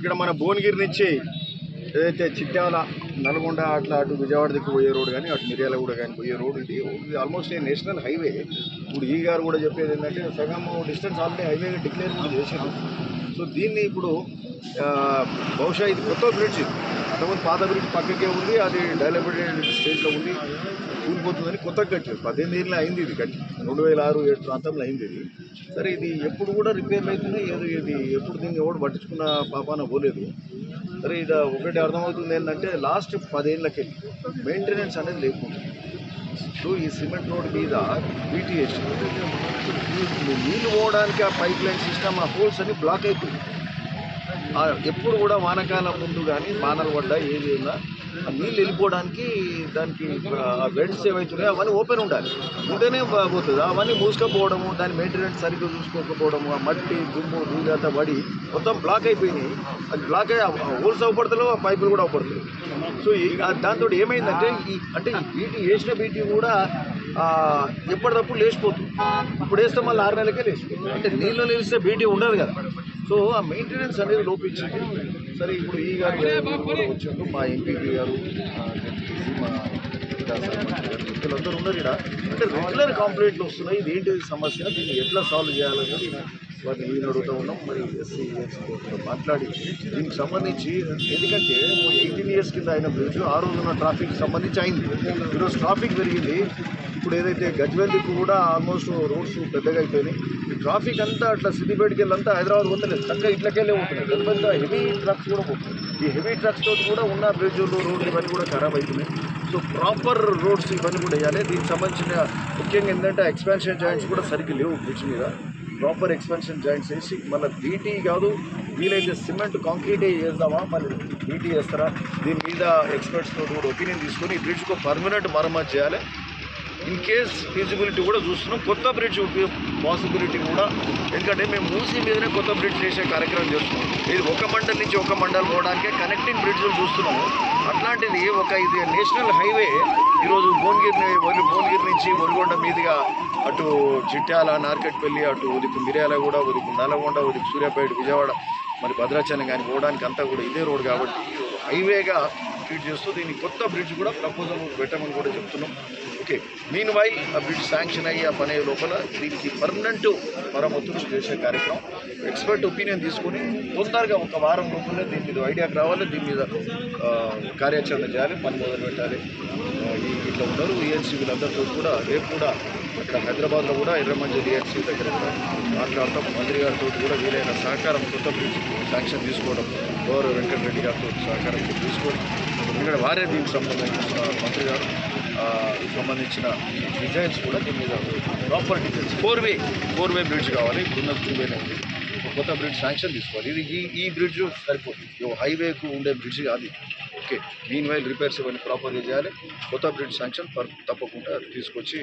ఇక్కడ మన భువనగిరి నుంచి ఏదైతే చిట్యాల నల్గొండ అట్లా అటు విజయవాడ దగ్గర పోయే రోడ్ కానీ అటు మిర్యాల కూడా కానీ పోయే రోడ్ ఇది ఆల్మోస్ట్ నేషనల్ హైవే. ఇప్పుడు ఈ గారు కూడా చెప్పేది ఏంటంటే సగం డిస్టెన్స్ ఆల్రెడీ హైవే డిక్లేర్ కూడా చేశారు. సో దీన్ని ఇప్పుడు బహుశా ఇది కొత్త బ్రిడ్జ్. ఇది అంతకుముందు పాత బ్రిడ్జ్ పక్కకే ఉంది అది డెవలప్డ్ స్టేట్లో ఉంది కూలిపోతుందని కొత్తగా కట్టారు. పద్దెనిమిది ఏళ్ళు అయింది ఇది కట్టి. రెండు వేల ఆరు ఏడు ప్రాంతంలో అయింది ఇది. సరే ఇది ఎప్పుడు కూడా రిపేర్ అవుతున్నాయి ఏదో ఇది ఎప్పుడు దీన్ని ఎవడు పట్టించుకున్న పాపాన పోలేదు. సరే ఇది ఒకటి అర్థమవుతుంది ఏంటంటే లాస్ట్ పదేళ్ళకి మెయింటెనెన్స్ అనేది లేకుండా. సో ఈ సిమెంట్ రోడ్ మీద బీటీఎస్ నీళ్ళు పోవడానికి ఆ పైప్ లైన్ సిస్టమ్ ఆ హోల్స్ అన్ని బ్లాక్ అయిపోయింది ఎప్పుడు కూడా వానకాలం ముందు కానీ వానలు పడ్డా ఏది ఉన్నా నీళ్ళు వెళ్ళిపోవడానికి దానికి వెంట్స్ ఏమవుతున్నాయో అవన్నీ ఓపెన్ ఉండాలి. ఉంటేనే పోతుంది. అవన్నీ మూసుకపోవడము దాని మెయింటెనెన్స్ సరిగ్గా చూసుకోకపోవడము ఆ మట్టి దుమ్ము దూజాత పడి మొత్తం బ్లాక్ అయిపోయినాయి. అది బ్లాక్ అయ్యి హోల్స్ అవ్వబడతలేవు ఆ పైపులు కూడా అవ్వబడతలేవు సో ఈ- దాంతో ఏమైందంటే ఈ అంటే ఈ బీటీ వేసిన బీటీ కూడా ఎప్పటికప్పుడు లేచిపోతుంది. ఇప్పుడు వేస్తే మళ్ళీ ఆరు నెలలకే లేచిపోతుంది. అంటే నీళ్ళు నిలిస్తే బీటీ ఉండదు కదా. సో ఆ మెయింటెనెన్స్ అనేది లోపించింది. సరే ఇప్పుడు ఈ గారు వచ్చిండు మా ఎంపీపీ గారు మా వీళ్ళందరూ ఉన్నారు ఇక్కడ. అంటే రెగ్యులర్ కంప్లైంట్లు వస్తున్నాయి. ఇది ఏంటి సమస్య? దీన్ని ఎట్లా సాల్వ్ చేయాలనేది వారిని ఈయన అడుగుతూ ఉన్నాం. మరి ఎస్సీ ఎస్సీ మాట్లాడి దీనికి సంబంధించి ఎందుకంటే ఎయిటీన్ ఇయర్స్ కింద అయిన బ్రిడ్జ్ ఆ రోజున ట్రాఫిక్ సంబంధించి అయింది. ఈరోజు ట్రాఫిక్ పెరిగింది. ఇప్పుడు ఏదైతే గజ్వెల్లికి కూడా ఆల్మోస్ట్ రోడ్స్ పెద్దగా అయిపోయినాయి. ట్రాఫిక్ అంతా అట్లా సిద్దిపేటకి వెళ్ళంతా హైదరాబాద్ పోతలేదు చక్కగా ఇట్లకెళ్ళే పోతున్నాయి గజ్వేల్ హెవీ ట్రక్స్ కూడా పోతున్నాయి ఈ హెవీ ట్రక్స్ తోటి కూడా ఉన్న బ్రిడ్జ్లు రోడ్లు ఇవన్నీ కూడా ఖరాబ్ అవుతున్నాయి సో ప్రాపర్ రోడ్స్ ఇవన్నీ కూడా వేయాలి. దీనికి సంబంధించిన ముఖ్యంగా ఏంటంటే ఎక్స్పాన్షన్ జాయింట్స్ కూడా సరిగ్గా లేవు బ్రిడ్జ్ మీద. ప్రాపర్ ఎక్స్పెన్షన్ జాయింట్స్ వేసి మళ్ళీ బీటీ కాదు వీలైతే సిమెంట్ కాంక్రీటే వేద్దామా మళ్ళీ బీటీ వేస్తారా దీని మీద ఎక్స్పర్ట్స్ తోటి కూడా ఒపీనియన్ తీసుకొని ఈ బ్రిడ్జ్కి పర్మనెంట్ మరమ్మతు చేయాలి. ఇన్ కేస్ ఫీజిబిలిటీ కూడా చూస్తున్నాం. కొత్త బ్రిడ్జ్ పాసిబిలిటీ కూడా. ఎందుకంటే మేము మూసీ మీదనే కొత్త బ్రిడ్జ్ చేసే కార్యక్రమం చేస్తున్నాం. ఇది ఒక మండల్ నుంచి ఒక మండల్ పోవడానికే కనెక్టింగ్ బ్రిడ్జ్లు చూస్తున్నాము. అట్లాంటిది ఒక ఇది నేషనల్ హైవే ఈరోజు భువనగిరి ఒలి భువనగిరి నుంచి ఒలిగొండ మీదుగా అటు చిట్యాల నార్కెట్పల్లి అటు ఉదికు మిర్యాల కూడా ఉదికు నల్లగొండ ఉదికు సూర్యాపేట విజయవాడ మరి భద్రాచలం కానీ పోవడానికి అంతా కూడా ఇదే రోడ్ కాబట్టి హైవేగా ట్రీట్ చేస్తూ దీన్ని కొత్త బ్రిడ్జ్ కూడా ప్రపోజల్ పెట్టమని కూడా చెప్తున్నాం. ఓకే. మీన్ వైల్ ఆ బ్రిడ్జ్ శాంక్షన్ అయ్యి ఆ పని అయ్యే లోపల దీనికి పర్మనెంట్ మరమ్మతులు చేసే కార్యక్రమం. ఎక్స్పర్ట్ ఒపీనియన్ తీసుకొని తొందరగా ఒక వారం లోపలే దీని మీద ఐడియాకి రావాలి దీని మీద కార్యాచరణ చేయాలి పని మొదలు పెట్టాలి. ఇట్లా ఉన్నారు. ఏఎన్సీ వీళ్ళందరితో కూడా రేపు కూడా అక్కడ హైదరాబాద్లో కూడా ఎర్రమంజి ఏఎన్సీ దగ్గర కూడా మాట్లాడటం మంత్రి గారితో కూడా వీలైన సహకారం కొత్త బ్రిడ్జ్ శాంక్షన్ తీసుకోవడం గౌరవ వెంకటరెడ్డి గారితో సహకారం తీసుకోవడం ఎందుకంటే వారే దీనికి సంబంధించిన మంత్రి గారు సంబంధించిన డిజైన్స్ కూడా దీని మీద proper designs four way four way bridge కావాలి. బృందం టూ వేనే ఉంది కొత్త బ్రిడ్జ్ శాంక్షన్ తీసుకోవాలి. ఇది ఈ ఈ బ్రిడ్జ్ సరిపోతుంది. హైవేకు ఉండే బ్రిడ్జ్ కాదు ఓకే. మీన్ వైల్ రిపేర్స్ ఇవన్నీ ప్రాపర్గా చేయాలి. కొత్త బ్రిడ్జ్ శాంక్షన్ తప్పకుండా తీసుకొచ్చి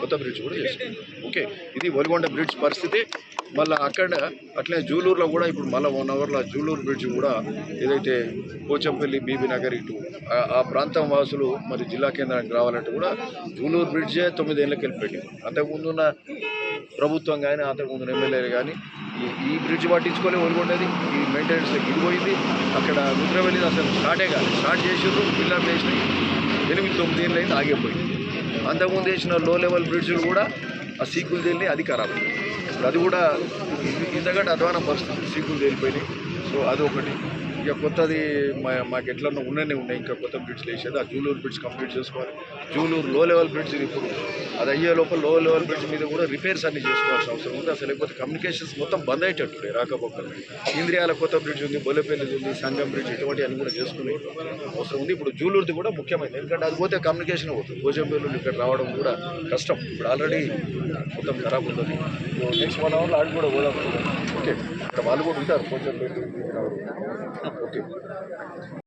కొత్త బ్రిడ్జ్ కూడా చేసుకుంటాం ఓకే. ఇది వలిగొండ బ్రిడ్జ్ పరిస్థితి. మళ్ళీ అక్కడ అట్లే జూలూరులో కూడా ఇప్పుడు మళ్ళీ వన్ అవర్లో జూలూరు బ్రిడ్జ్ కూడా ఏదైతే పోచంపల్లి బీబీ నగర్ ఇటు ఆ- ఆ ప్రాంతం వాసులు మరి జిల్లా కేంద్రానికి రావాలంటే కూడా జూలూరు బ్రిడ్జే తొమ్మిది ఏళ్ళకి వెళ్ళిపోయింది అంతకుముందున్న ప్రభుత్వం కానీ అంతకుముందు ఎమ్మెల్యేలు కానీ ఈ బ్రిడ్జ్ పట్టించుకొని ఒలుగుండేది ఈ మెయింటెనెన్స్ ఇది పోయింది అక్కడ ముద్రవెల్లి అసలు స్టార్టే కాదు స్టార్ట్ చేసిండ్రు పిల్లలు వేసినాయి ఎనిమిది తొమ్మిది ఏళ్ళు అయింది ఆగిపోయింది. అంతకుముందు వేసిన లో లెవెల్ బ్రిడ్జ్లు కూడా ఆ సీకులు తేలి అది ఖరాబ్ అది కూడా ఇది- ఇంతకంటే అధ్వాన పరిస్థితి సీకులు తేలిపోయినాయి. సో అది ఒకటి. ఇక కొత్తది మా మాకు ఎట్లన్నా ఉన్ననే ఉన్నాయి ఇంకా కొత్త బ్రిడ్జ్ వేసేది ఆ జూలూరు బ్రిడ్జ్ కంప్లీట్ చేసుకోవాలి. జూలూరు లో లెవెల్ బ్రిడ్జ్ ఇది ఇప్పుడు అది అయ్యే లోపల లో లెవెల్ బ్రిడ్జ్ మీద కూడా రిపేర్స్ అన్ని చేసుకోవాల్సిన అవసరం ఉంది. అసలు లేకపోతే కమ్యూనికేషన్స్ మొత్తం బంద్ అయ్యేటట్టు రాకపోకలు. ఇంద్రియాల కొత్త బ్రిడ్జ్ ఉంది బొల్లపల్లిది ఉంది సంగం బ్రిడ్జ్ ఇటువంటి అన్ని కూడా చేసుకునే అవసరం ఉంది. ఇప్పుడు జూలూరుది కూడా ముఖ్యమైనది. ఎందుకంటే అది పోతే కమ్యూనికేషన్ అవుతుంది భోజంపల్లి ఇక్కడ రావడం కూడా కష్టం. ఇప్పుడు ఆల్రెడీ మొత్తం ఖరాబ్ ఉంటుంది నెక్స్ట్ వన్ అవర్లో ఆడి కూడా పోదాం. ఓకే ఇక్కడ వాళ్ళు కూడా ఉంటారు. భోజంపల్లి ఓకే